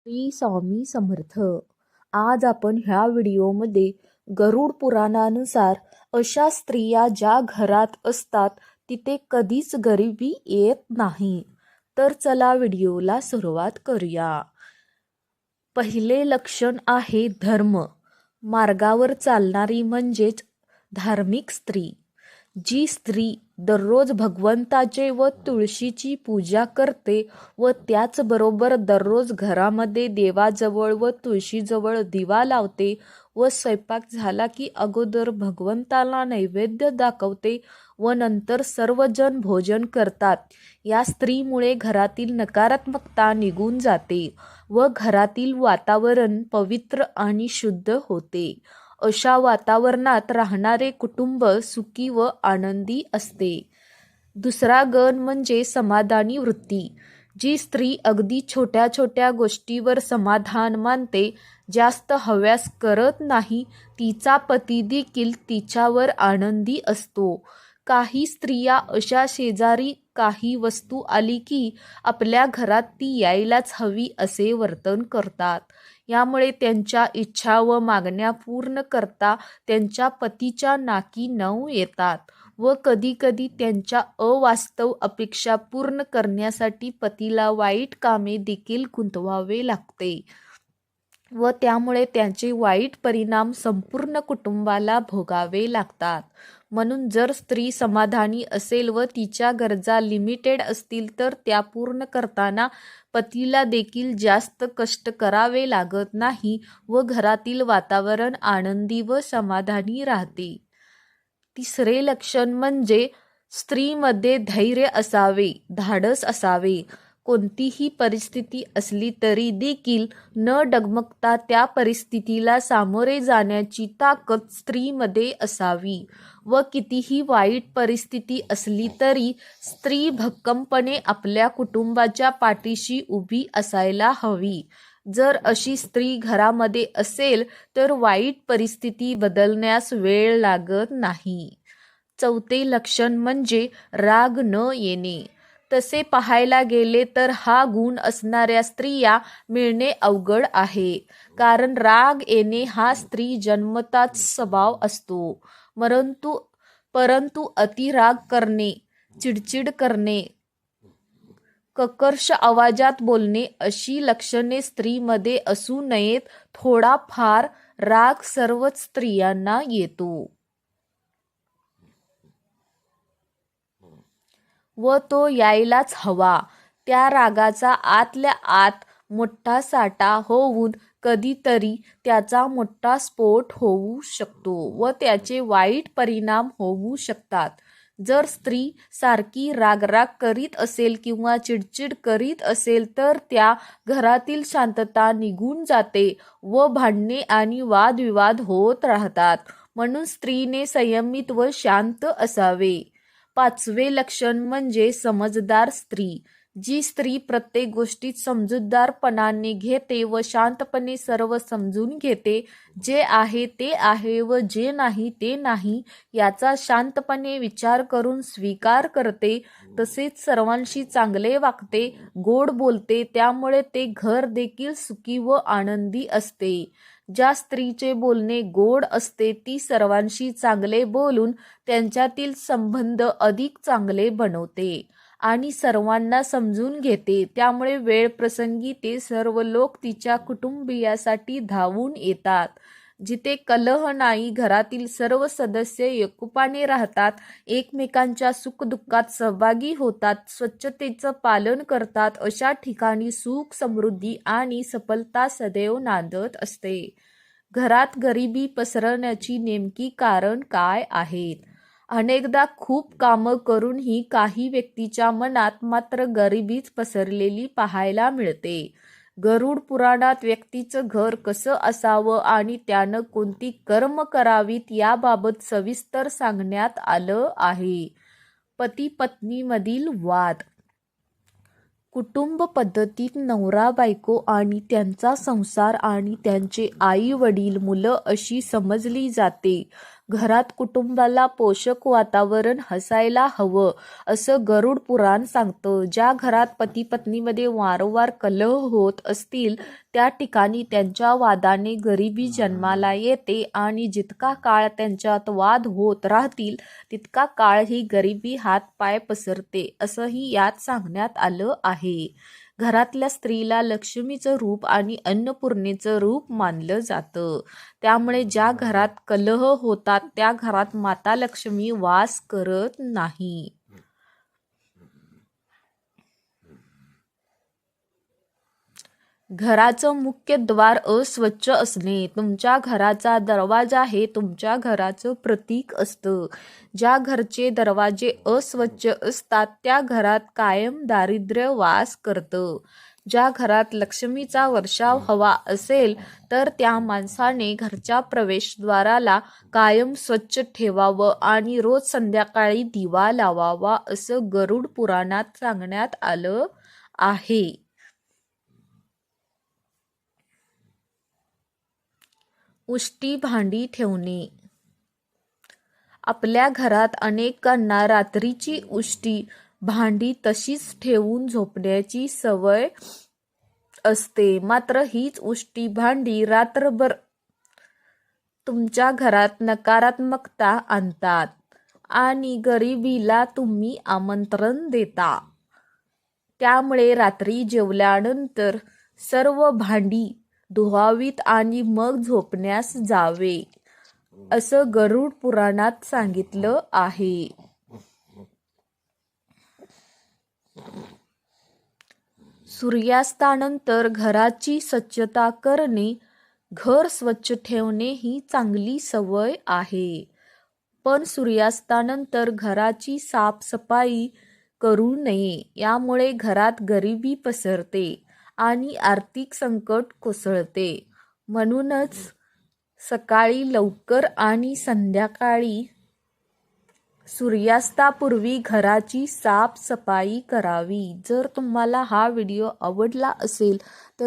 श्री स्वामी समर्थ. आज आपण ह्या व्हिडिओमध्ये गरुड पुराणानुसार अशा स्त्रिया ज्या घरात असतात तिथे कधीच गरिबी येत नाही. तर चला व्हिडिओला सुरुवात करूया. पहिले लक्षण आहे धर्म. मार्गावर चालणारी म्हणजेच धार्मिक स्त्री. जी स्त्री दररोज भगवंताचे व तुळशीची पूजा करते व त्याचबरोबर दररोज घरामध्ये देवाजवळ व तुळशीजवळ दिवा लावते व स्वयंपाक झाला की अगोदर भगवंताला नैवेद्य दाखवते व नंतर सर्वजण भोजन करतात. या स्त्रीमुळे घरातील नकारात्मकता निघून जाते व घरातील वातावरण पवित्र आणि शुद्ध होते. अशा वातावरणात राहणारे कुटुंब सुखी व आनंदी असते. दुसरा गण म्हणजे समाधानी वृत्ती जी स्त्री अगदी छोट्या छोट्या गोष्टीवर समाधान मानते जास्त हव्यास करत नाही तिचा पती देखील तिच्यावर आनंदी असतो. काही स्त्रिया अशा शेजारी काही वस्तू आली की आपल्या घरात ती यायलाच हवी असे वर्तन करतात. यामुळे त्यांच्या इच्छा व मागण्या पूर्ण करता त्यांच्या पतीच्या नाकी नऊ येतात व कधीकधी त्यांच्या अवास्तव अपेक्षा पूर्ण करण्यासाठी पतीला वाईट कामे देखील गुंतवावे लागते. व त्यामुळे त्यांचे वाईट परिणाम संपूर्ण कुटुंबाला भोगावे लागतात. म्हणून जर स्त्री समाधानी असेल व तिच्या गरजा लिमिटेड असतील तर त्या पूर्ण करताना पतीला देखील जास्त कष्ट करावे लागत नाही व घरातील वातावरण आनंदी व समाधानी राहते. तिसरे लक्षण म्हणजे स्त्रीमध्ये धैर्य असावे धाडस असावे. कोणतीही परिस्थिती असली तरी देखील न डगमगता त्या परिस्थितीला सामोरे जाण्याची ताकद स्त्रीमध्ये असावी. व कितीही वाईट परिस्थिती असली तरी स्त्री भक्कमपणे आपल्या कुटुंबाच्या पाठीशी उभी असायला हवी. जर अशी स्त्री घरामध्ये असेल तर वाईट परिस्थिती बदलण्यास वेळ लागत नाही. चौथे लक्षण म्हणजे राग न येणे. तसे पाहायला गेले तर हा गुण असणाऱ्या स्त्रिया मिळणे अवघड आहे. कारण राग येणे हा स्त्री जन्मताच स्वभाव असतो. परंतु परंतु अतिराग करणे चिडचिड करणे ककर्ष आवाजात बोलणे अशी लक्षणे स्त्रीमध्ये असू नयेत थोडाफार राग सर्वच स्त्रियांना येतो. व तो यायलाच हवा. त्या रागाचा आतल्या आत मोठा साठा होऊन कधीतरी त्याचा मोठा स्फोट होऊ शकतो व त्याचे वाईट परिणाम होऊ शकतात. जर स्त्री सारखी रागराग करीत असेल किंवा चिडचिड करीत असेल तर त्या घरातील शांतता निघून जाते व भांडणे आणि वादविवाद होत राहतात. म्हणून स्त्रीने संयमित व शांत असावे. पाचवे लक्षण म्हणजे समजदार स्त्री जी स्त्री प्रत्येक गोष्टीत समजूतदारपणाने घेते व शांतपणे सर्व समजून घेते जे आहे ते आहे व जे नाही ते नाही याचा शांतपणे विचार करून स्वीकार करते तसेच सर्वांशी चांगले वागते गोड बोलते त्यामुळे ते घर देखील सुखी व आनंदी असते. ज्या स्त्रीचे बोलणे गोड असते ती सर्वांशी चांगले बोलून त्यांच्यातील संबंध अधिक चांगले बनवते आणि सर्वांना समजून घेते. त्यामुळे वेळ प्रसंगी ते सर्व लोक तिच्या कुटुंबियासाठी धावून येतात. जिथे कलह नाही घरातील सर्व सदस्य एकुपाने राहतात एकमेकांच्या सुखदुःखात सहभागी होतात स्वच्छतेचं पालन करतात अशा ठिकाणी सुख समृद्धी आणि सफलता सदैव नांदत असते. घरात गरिबी पसरण्याची नेमकी कारण काय आहेत? अनेकदा खूप कामं करूनही काही व्यक्तीच्या मनात मात्र गरिबीच पसरलेली पाहायला मिळते. गरुड पुराणात व्यक्तीचं घर कसं असावं आणि त्यानं कोणती कर्म करावीत याबाबत सविस्तर सांगण्यात आलं आहे. पती पत्नीमधील वाद. कुटुंब पद्धतीत नवरा बायको आणि त्यांचा संसार आणि त्यांचे आई वडील मुलं अशी समजली जाते. घरात कुटुंबाला पोषक वातावरण हसायला हवं असं गरुड पुराण सांगतं. ज्या घरात पती पत्नीमध्ये वारंवार कलह होत असतील त्या ठिकाणी त्यांच्या वादाने गरिबी जन्माला येते आणि जितका काळ त्यांच्यात वाद होत राहतील तितका काळ ही गरिबी हातपाय पसरते असंही यात सांगण्यात आलं आहे. घरातल्या स्त्रीला लक्ष्मीचं रूप आणि अन्नपूर्णेचं रूप मानलं जातं. त्यामुळे ज्या घरात कलह होतात त्या घरात माता लक्ष्मी वास करत नाही. घराचं मुख्य द्वार अस्वच्छ असणे. तुमच्या घराचा दरवाजा हे तुमच्या घराचं प्रतीक असतं. ज्या घरचे दरवाजे अस्वच्छ असतात त्या घरात कायम दारिद्र्य वास करतं. ज्या घरात लक्ष्मीचा वर्षाव हवा असेल तर त्या माणसाने घरच्या प्रवेशद्वाराला कायम स्वच्छ ठेवावं आणि रोज संध्याकाळी दिवा लावावा असं गरुड पुराणात सांगण्यात आलं आहे. उष्टी भांडी ठेवणे. आपल्या घरात अनेकांना रात्रीची उष्टी भांडी तशीच ठेवून झोपण्याची सवय असते. मात्र हीच उष्टी भांडी रात्रभर तुमच्या घरात नकारात्मकता आणतात आणि गरिबीला तुम्ही आमंत्रण देता. त्यामुळे रात्री जेवल्यानंतर सर्व भांडी धुवावीत आणि मग झोपण्यास जावे असं गरुड पुराणात सांगितलं आहे. सूर्यास्तानंतर घराची स्वच्छता करणे घर स्वच्छ ठेवणे ही चांगली सवय आहे. पण सूर्यास्तानंतर घराची साफसफाई करू नये यामुळे घरात गरिबी पसरते. आणि आर्थिक संकट कोसळते. म्हणूनच सकाळी लवकर आणि संध्याकाळी सूर्यास्तापूर्वी घराची साफसफाई करावी. जर तुम्हाला हा व्हिडिओ आवडला असेल तर